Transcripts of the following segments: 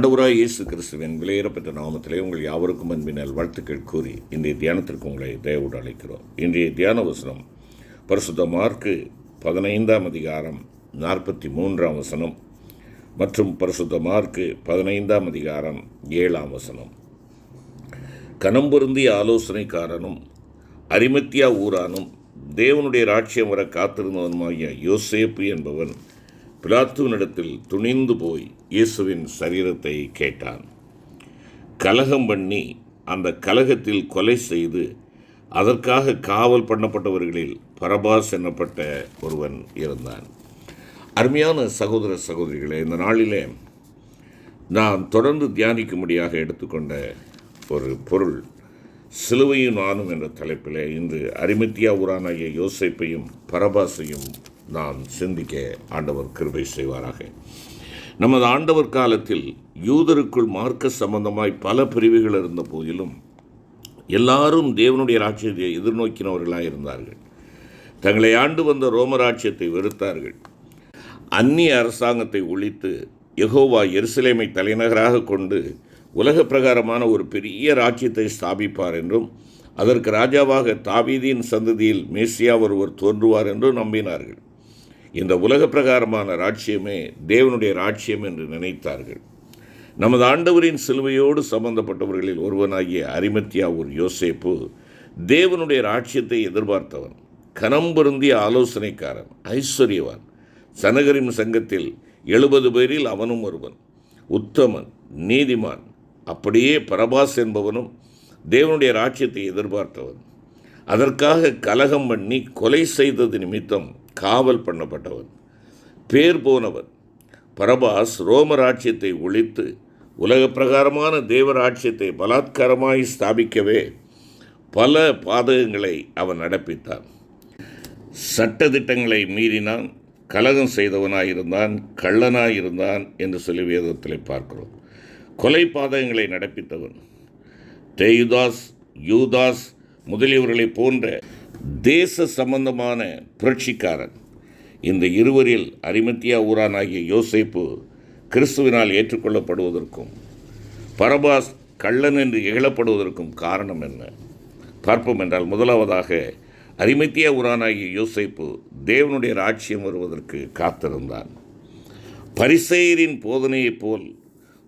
ஆண்டவராய் இயேசு கிறிஸ்துவின் விலையேறப்பட்ட நாமத்திலே உங்கள் யாவருக்கும் அன்பினால் வாழ்த்துக்கள் கூறி இன்றைய தியானத்திற்கு உங்களை தயவோடு அழைக்கிறோம். இன்றைய தியான வசனம் பரிசுத்த மார்க்கு பதினைந்தாம் அதிகாரம் நாற்பத்தி மூன்றாம் வசனம் மற்றும் பரிசுத்த மார்க்கு பதினைந்தாம் அதிகாரம் ஏழாம் வசனம். கணம் பொருந்திய ஆலோசனைக்காரனும் அரிமத்தியா ஊரானும் தேவனுடைய ராட்சியம் வர காத்திருந்தவனுமாகிய யோசேப்பு என்பவன் பிலாத்துவனிடத்தில் துணிந்து போய் இயேசுவின் சரீரத்தை கேட்டான். கலகம் பண்ணி அந்த கலகத்தில் கொலை செய்து அதற்காக காவல் பண்ணப்பட்டவர்களில் பரபாஸ் என்னப்பட்ட ஒருவன் இருந்தான். அருமையான சகோதர சகோதரிகளே இந்த நாளிலே நான் தொடர்ந்து தியானிக்கும்படியாக எடுத்துக்கொண்ட ஒரு பொருள் சிலுவையும் நானும் என்ற தலைப்பில் இன்று அரிமத்தியா ஊரானாகிய யோசிப்பையும் பரபாசையும் நாம் சிந்திக்க ஆண்டவர் கிருபை செய்வாராக. நமது ஆண்டவர் காலத்தில் யூதருக்குள் மார்க்க சம்பந்தமாய் பல பிரிவுகள் இருந்த போதிலும் எல்லாரும் தேவனுடைய ராட்சியத்தை எதிர்நோக்கினவர்களாக இருந்தார்கள். தங்களை ஆண்டு வந்த ரோமராட்சியத்தை வெறுத்தார்கள். அந்நிய அரசாங்கத்தை ஒழித்து எகோவா எருசலேமை தலைநகராக கொண்டு உலக பிரகாரமான ஒரு பெரிய ராஜ்யத்தை ஸ்தாபிப்பார் என்றும் அதற்கு ராஜாவாக தாவீதியின் சந்ததியில் மேசியா ஒருவர் தோன்றுவார் என்றும் நம்பினார்கள். இந்த உலக பிரகாரமான ராட்சியமே தேவனுடைய ராட்சியம் என்று நினைத்தார்கள். நமது ஆண்டவரின் சிலுவையோடு சம்பந்தப்பட்டவர்களில் ஒருவனாகிய அரிமத்தியா ஒரு யோசேப்பு தேவனுடைய ராட்சியத்தை எதிர்பார்த்தவன் கனம் பொருந்திய ஆலோசனைக்காரன் ஐஸ்வர்யவான். சனகரின் சங்கத்தில் எழுபது பேரில் அவனும் ஒருவன். உத்தமன் நீதிமான் அப்படியே பரபாஸ் என்பவனும் தேவனுடைய ராட்சியத்தை எதிர்பார்த்தவன். அதற்காக கலகம் பண்ணி கொலை செய்தது நிமித்தம் காவல் பண்ணப்பட்டவன் பேர் போனவன். பரபாஸ் ரோமராட்சியத்தை ஒழித்து உலக பிரகாரமான தேவராட்சியத்தை பலாத்காரமாய் ஸ்தாபிக்கவே பல பாதகங்களை அவன் நடப்பித்தான். சட்டதிட்டங்களை மீறினான் கலகம் செய்தவனாயிருந்தான் கள்ளனாயிருந்தான் என்று சொல்லி வேதத்தில் பார்க்கிறோம். கொலை பாதகங்களை நடப்பித்தவன் தேயுதாஸ் யூதாஸ் முதலியவர்களைப் போன்ற தேச சம்பந்தமான புரட்சிக்காரன். இந்த இருவரில் அரிமத்தியா ஊரானாகிய யோசேப்பு கிறிஸ்துவினால் ஏற்றுக்கொள்ளப்படுவதற்கும் பரபாஸ் கள்ளன் என்று இகழப்படுவதற்கும் காரணம் என்ன? பார்ப்போம் என்றால் முதலாவதாக அரிமத்தியா ஊரானாகிய யோசைப்பு தேவனுடைய ராட்சியம் வருவதற்கு காத்திருந்தான். பரிசெயரின் போதனையைப் போல்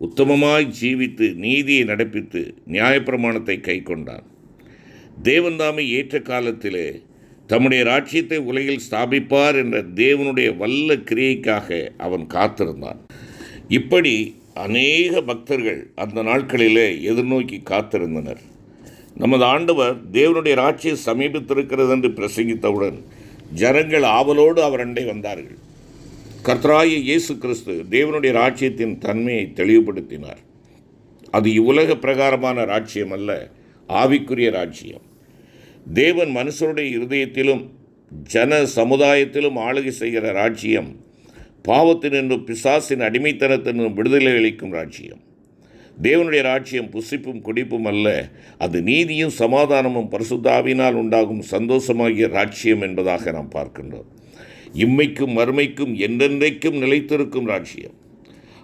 உத்தமமாய் ஜீவித்து நீதியை நடப்பித்து நியாயப்பிரமாணத்தை கை கொண்டான் தேவன்தாமை ஏற்ற காலத்திலே தம்முடைய ராட்சியத்தை உலகில் ஸ்தாபிப்பார் என்ற தேவனுடைய வல்ல கிரியைக்காக அவன் காத்திருந்தான். இப்படி அநேக பக்தர்கள் அந்த நாட்களிலே எதிர்நோக்கி காத்திருந்தனர். நமது ஆண்டவர் தேவனுடைய ராட்சியை சமீபித்திருக்கிறது என்று பிரசங்கித்தவுடன் ஜனங்கள் ஆவலோடு அவர் அண்டை வந்தார்கள். கர்த்தராய இயேசு கிறிஸ்து தேவனுடைய ராட்சியத்தின் தன்மையை தெளிவுபடுத்தினார். அது இவ்வுலக பிரகாரமான ராட்சியம் அல்ல ஆவிக்குரிய ராட்சியம் தேவன் மனுஷருடைய இருதயத்திலும் ஜன சமுதாயத்திலும் ஆளுகை செய்கிற ராஜ்யம் பாவத்தினின்றும் பிசாசின் அடிமைத்தனத்தினும் விடுதலை அளிக்கும் ராஜ்யம். தேவனுடைய ராஜ்யம் புசிப்பும் குடிப்பும் அல்ல அது நீதியும் சமாதானமும் பரிசுத்தாவினால் உண்டாகும் சந்தோஷமாகிய ராஜ்யம் என்பதாக நாம் பார்க்கின்றோம். இம்மைக்கும் மறுமைக்கும் என்றென்றைக்கும் நிலைத்திருக்கும் ராஜ்யம்.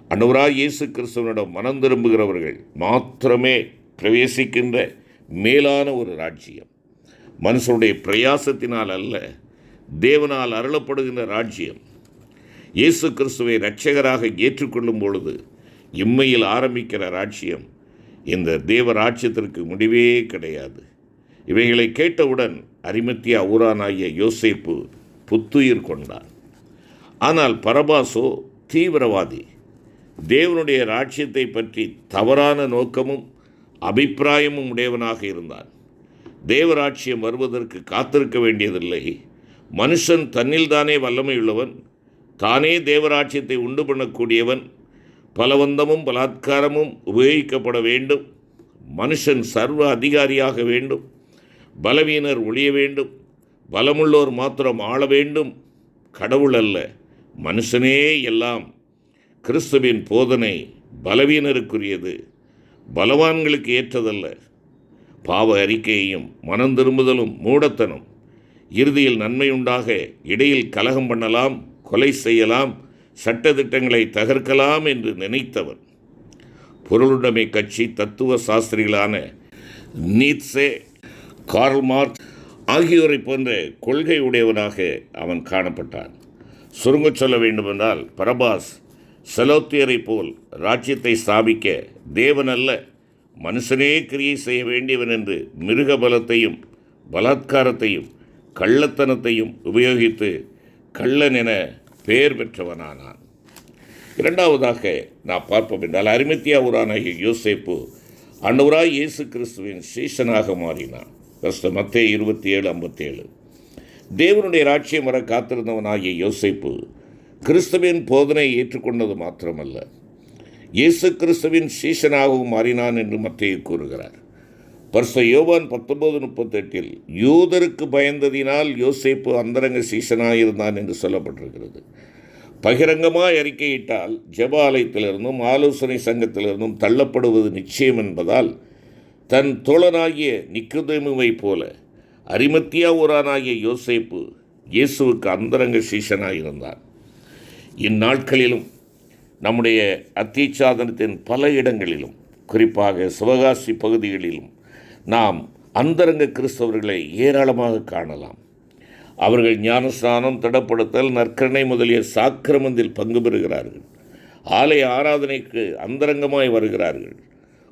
அனுராக் இயேசு கிறிஸ்துவனிடம் மனம் திரும்புகிறவர்கள் மாத்திரமே பிரவேசிக்கின்ற மேலான ஒரு ராஜ்யம். மனுஷனுடைய பிரயாசத்தினால் அல்ல தேவனால் அருளப்படுகின்ற ராஜ்யம். இயேசு கிறிஸ்துவை இரட்சகராக ஏற்றுக்கொள்ளும் பொழுது இம்மையில் ஆரம்பிக்கிற ராஜ்யம் இந்த தேவ ராஜ்யத்திற்கு முடிவே கிடையாது. இவைகளை கேட்டவுடன் அரிமத்தியா ஊரானாகிய யோசேப்பு புத்துயிர் கொண்டான் ஆனால் பரபாசோ தீவிரவாதி தேவனுடைய ராஜ்யத்தை பற்றி தவறான நோக்கமும் அபிப்பிராயமும் உடையவனாக இருந்தான். தேவராட்சியம் வருவதற்கு காத்திருக்க வேண்டியதில்லை. மனுஷன் தன்னில்தானே வல்லமையுள்ளவன் தானே தேவராட்சியத்தை உண்டு பண்ணக்கூடியவன் பலவந்தமும் பலாத்காரமும் உபயோகிக்கப்பட வேண்டும். மனுஷன் சர்வ அதிகாரியாக வேண்டும் பலவீனர் ஒழிய வேண்டும் பலமுள்ளோர் மாத்திரம் ஆள வேண்டும். கடவுள் அல்ல மனுஷனே எல்லாம். கிறிஸ்துவின் போதனை பலவீனருக்குரியது பலவான்களுக்கு ஏற்றதல்ல. பாவ அறிக்கையையும் மனம் திரும்புதலும் மூடத்தனம். இறுதியில் நன்மை உண்டாக இடையில் கலகம் பண்ணலாம் கொலை செய்யலாம் சட்டத்திட்டங்களை தகர்க்கலாம் என்று நினைத்தவன் பொருளுடைமை கட்சி தத்துவ சாஸ்திரிகளான நீத்சே கார்ல் மார்க் ஆகியோரை போன்ற கொள்கை உடையவனாக அவன் காணப்பட்டான். சுருங்கச் சொல்ல வேண்டுமென்றால் பரபாஸ் செலோத்தியரை போல் ராஜ்யத்தை ஸ்தாபிக்க தேவனல்ல மனுஷனே கிரியை செய்ய வேண்டியவன் என்று மிருக பலத்தையும் பலாத்காரத்தையும் கள்ளத்தனத்தையும் உபயோகித்து கள்ளன் என பெயர் பெற்றவனானான். இரண்டாவதாக நான் பார்ப்போம் என்றால் அரிமத்தியா ஊரானாகிய யோசேப்பு அண்டவராய் இயேசு கிறிஸ்துவின் சீசனாக மாறினான். கிறிஸ்து மத்தே இருபத்தி ஏழு ஐம்பத்தேழு. தேவனுடைய ராட்சியம் வர காத்திருந்தவனாகிய யோசைப்பு கிறிஸ்துவின் போதனை ஏற்றுக்கொண்டது மாத்திரமல்ல. இயேசு கிறிஸ்துவின் சீசனாகவும் மாறினான் என்று மத்திய கூறுகிறார். பர்ச யோவான் பத்தொன்பது முப்பத்தெட்டில் யூதருக்கு பயந்ததினால் யோசேப்பு அந்தரங்க சீசனாயிருந்தான் என்று சொல்லப்பட்டிருக்கிறது. பகிரங்கமாய் அறிக்கையிட்டால் ஜெப ஆலயத்திலிருந்தும் ஆலோசனை சங்கத்திலிருந்தும் தள்ளப்படுவது நிச்சயம் என்பதால் தன் தோழனாகிய நிக்குதமுவை போல அரிமத்தியா ஊரானாகிய யோசேப்பு இயேசுவுக்கு அந்தரங்க சீசனாயிருந்தான் இந்நாட்களிலும் நம்முடைய அத்திச்சாதனத்தின் பல இடங்களிலும் குறிப்பாக சிவகாசி பகுதிகளிலும் நாம் அந்தரங்க கிறிஸ்தவர்களை ஏராளமாக காணலாம். அவர்கள் ஞானஸ்நானம் திடப்படுத்தல் நற்கரணை முதலிய சாக்கிரமந்தில் பங்கு பெறுகிறார்கள். ஆலய ஆராதனைக்கு அந்தரங்கமாய் வருகிறார்கள்.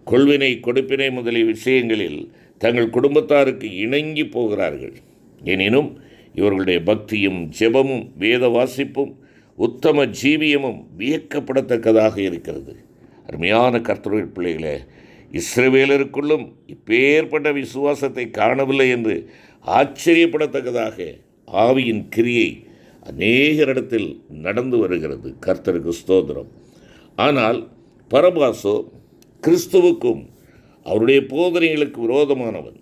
கொள்வினை கொடுப்பினை முதலிய விஷயங்களில் தங்கள் குடும்பத்தாருக்கு இணங்கி போகிறார்கள். எனினும் இவர்களுடைய பக்தியும் ஜெபமும் வேத வாசிப்பும் உத்தம ஜீவியமும் வியக்கப்படத்தக்கதாக இருக்கிறது. அருமையான கர்த்தருடைய பிள்ளைகளே இஸ்ரவேலருக்குள்ளும் இப்பேற்பட்ட விசுவாசத்தை காணவில்லை என்று ஆச்சரியப்படத்தக்கதாக ஆவியின் கிரியை அநேகரிடத்தில் நடந்து வருகிறது. கர்த்தருக்கு ஸ்தோத்திரம். ஆனால் பரபாசோ கிறிஸ்துவுக்கும் அவருடைய போதனைகளுக்கு விரோதமானவன்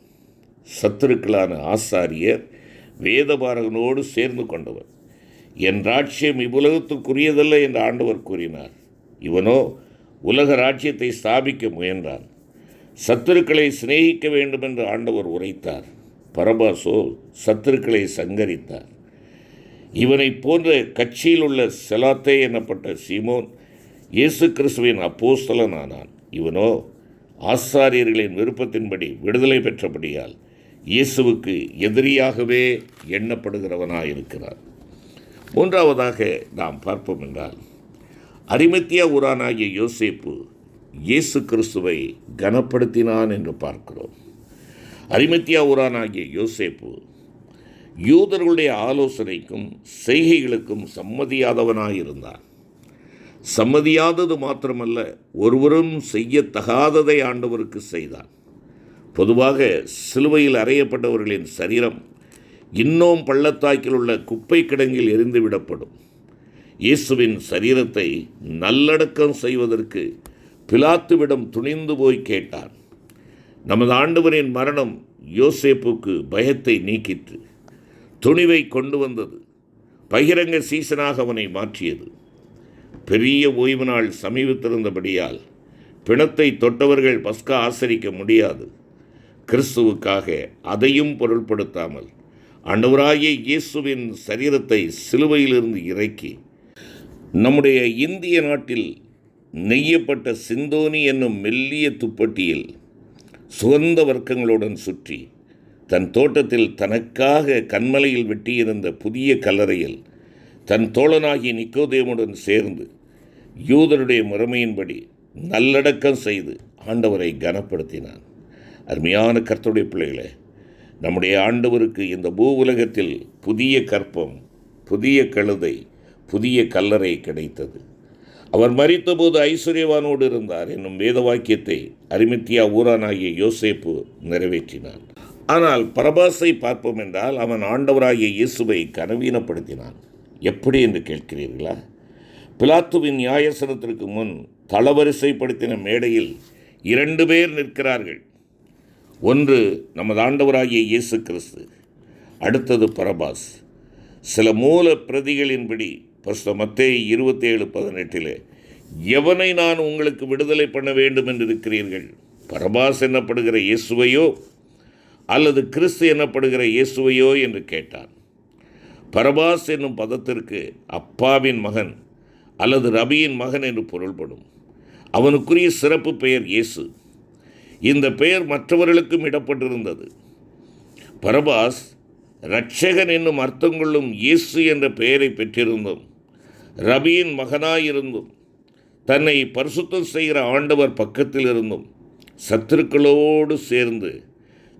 சத்துருக்களான ஆசாரியர் வேதபாரகனோடு சேர்ந்து கொண்டவன். என் ராட்சியம் இவ்வுலகத்துக்குரியதல்ல என்று ஆண்டவர் கூறினார். இவனோ உலக ராஜ்யத்தை ஸ்தாபிக்க முயன்றான். சத்துருக்களை சிநேகிக்க வேண்டும் என்று ஆண்டவர் உரைத்தார். பரபாசோ சத்துருக்களை சங்கரித்தார். இவனை போன்ற கட்சியில் உள்ள செலாத்தே எனப்பட்ட சீமோன் இயேசு கிறிஸ்துவின் அப்போஸ்தலன் ஆனான் இவனோ ஆசாரியர்களின் விருப்பத்தின்படி விடுதலை பெற்றபடியால் இயேசுவுக்கு எதிரியாகவே எண்ணப்படுகிறவனாயிருக்கிறான். மூன்றாவதாக நாம் பார்ப்போம் என்றால் அரிமத்தியா ஊரானாகிய யோசேப்பு இயேசு கிறிஸ்துவை கனப்படுத்தினான் என்று பார்க்கிறோம். அரிமத்தியா ஊரானாகிய யோசேப்பு யூதர்களுடைய ஆலோசனைக்கும் செய்கைகளுக்கும் சம்மதியாதவனாயிருந்தான் சம்மதியாதது மாத்திரமல்ல ஒருவரும் செய்யத்தகாததை ஆண்டவருக்கு செய்தான். பொதுவாக சிலுவையில் அறையப்பட்டவர்களின் சரீரம் இன்னும் பள்ளத்தாக்கில் உள்ள குப்பை கிடங்கில் எரிந்துவிடப்படும் இயேசுவின் சரீரத்தை நல்லடக்கம் செய்வதற்கு பிலாத்துவிடம் துணிந்து போய் கேட்டான் நமது ஆண்டவரின் மரணம் யோசேப்புக்கு பயத்தை நீக்கிற்று. துணிவை கொண்டு வந்தது. பகிரங்க சீசனாக அவனை மாற்றியது. பெரிய ஓய்வு நாள் சமீபத்திருந்தபடியால் பிணத்தை தொட்டவர்கள் பஸ்கா ஆசரிக்க முடியாது. கிறிஸ்துவுக்காக அதையும் பொருள்படுத்தாமல் அண்டவராகிய இயேசுவின் சரீரத்தை சிலுவையிலிருந்து இறக்கி நம்முடைய இந்திய நாட்டில் நெய்யப்பட்ட சிந்தோனி என்னும் மெல்லிய துப்பட்டியில் சுகந்த வர்க்கங்களுடன் சுற்றி தன் தோட்டத்தில் தனக்காக கண்மலையில் வெட்டியிருந்த புதிய கல்லறையில் தன் தோழனாகிய நிக்கோதேமுடன் சேர்ந்து யூதருடைய முறைமையின்படி நல்லடக்கம் செய்து ஆண்டவரை கனப்படுத்தினான். அருமையான கர்த்தருடைய பிள்ளைகளே நம்முடைய ஆண்டவருக்கு இந்த பூ உலகத்தில் புதிய கற்பம் புதிய கழுதை புதிய கல்லறை கிடைத்தது. அவர் மறித்தபோது ஐஸ்வர்யவானோடு இருந்தார். என்னும் வேத வாக்கியத்தை அரிமித்தியா ஊரானாகிய யோசேப்பு நிறைவேற்றினார். ஆனால் பரபாசை பார்ப்போம் என்றால் அவன் ஆண்டவராகிய இயேசுவை கனவீனப்படுத்தினான். எப்படி என்று கேட்கிறீர்களா? பிலாத்துவின் நியாயசனத்திற்கு முன் தளவரிசைப்படுத்தின மேடையில் இரண்டு பேர் நிற்கிறார்கள். ஒன்று நமது ஆண்டவராகிய இயேசு கிறிஸ்து அடுத்தது பரபாஸ். சில மூல பிரதிகளின்படி பஸ்த மத்தேயு இருபத்தேழு பதினெட்டில் எவனை நான் உங்களுக்கு விடுதலை பண்ண வேண்டும் என்று இருக்கிறீர்கள் பரபாஸ் என்னப்படுகிற இயேசுவையோ? அல்லது கிறிஸ்து எனப்படுகிற இயேசுவையோ? என்று கேட்டான். பரபாஸ் என்னும் பதத்திற்கு அப்பாவின் மகன் அல்லது ரபியின் மகன் என்று பொருள்படும். அவனுக்குரிய சிறப்பு பெயர் இயேசு. இந்த பெயர் மற்றவர்களுக்கும் இடப்பட்டிருந்தது. பரபாஸ் இரட்சகன் என்னும் அர்த்தம் கொள்ளும் இயேசு என்ற பெயரை பெற்றிருந்தும் ரபியின் மகனாயிருந்தும் தன்னை பரிசுத்தம் செய்கிற ஆண்டவர் பக்கத்தில் இருந்தும் சத்துருக்களோடு சேர்ந்து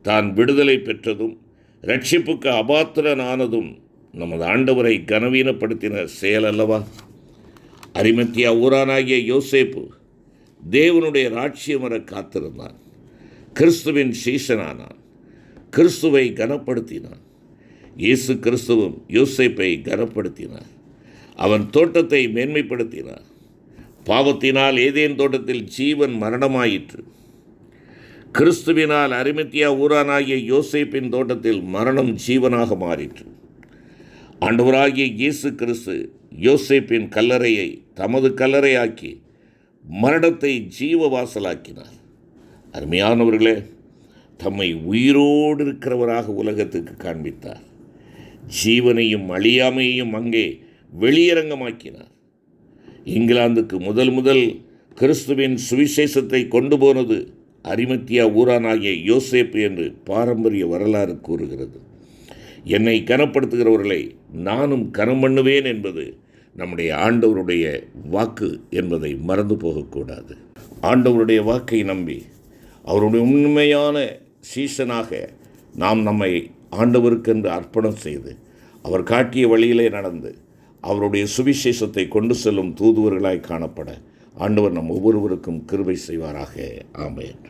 தான் விடுதலை பெற்றதும் ரட்சிப்புக்கு அபாத்திரனானதும் நமது ஆண்டவரை கனவீனப்படுத்தின செயல் அல்லவா? அரிமத்தியா ஊரானாகிய யோசேப்பு தேவனுடைய ராட்சியம் வர காத்திருந்தான். கிறிஸ்துவின் சீஷனானான். கிறிஸ்துவை கனப்படுத்தினான். இயேசு கிறிஸ்துவும் யோசேப்பை கனப்படுத்தினார் அவன் தோட்டத்தை மேன்மைப்படுத்தினார் பாவத்தினால் ஏதேன் தோட்டத்தில் ஜீவன் மரணமாயிற்று. கிறிஸ்துவினால் அரிமத்தியா ஊரானாகிய யோசேப்பின் தோட்டத்தில் மரணம் ஜீவனாக மாறிற்று. ஆண்டவராகிய இயேசு கிறிஸ்து யோசேப்பின் கல்லறையை தமது கல்லறையாக்கி மரணத்தை ஜீவ வாசலாக்கினார் அருமையானவர்களே தம்மை உயிரோடு இருக்கிறவராக உலகத்துக்கு காண்பித்தார். ஜீவனையும் அழியாமையையும் அங்கே வெளியரங்கமாக்கினார். இங்கிலாந்துக்கு முதல் முதல் கிறிஸ்துவின் சுவிசேஷத்தை கொண்டு போனது அரிமத்தியா ஊரானாகிய யோசேப்பு என்று பாரம்பரிய வரலாறு கூறுகிறது. என்னை கனப்படுத்துகிறவர்களை நானும் கனம் பண்ணுவேன் என்பது நம்முடைய ஆண்டவருடைய வாக்கு என்பதை மறந்து போகக்கூடாது. ஆண்டவருடைய வாக்கை நம்பி அவருடைய உண்மையான சீசனாக நாம் நம்மை ஆண்டவருக்கென்று அர்ப்பணம் செய்து அவர் காட்டிய வழியிலே நடந்து அவருடைய சுவிசேஷத்தை கொண்டு செல்லும் தூதுவர்களாய் காணப்பட ஆண்டவர் நம் ஒவ்வொருவருக்கும் கிருபை செய்வாராக. ஆமென்.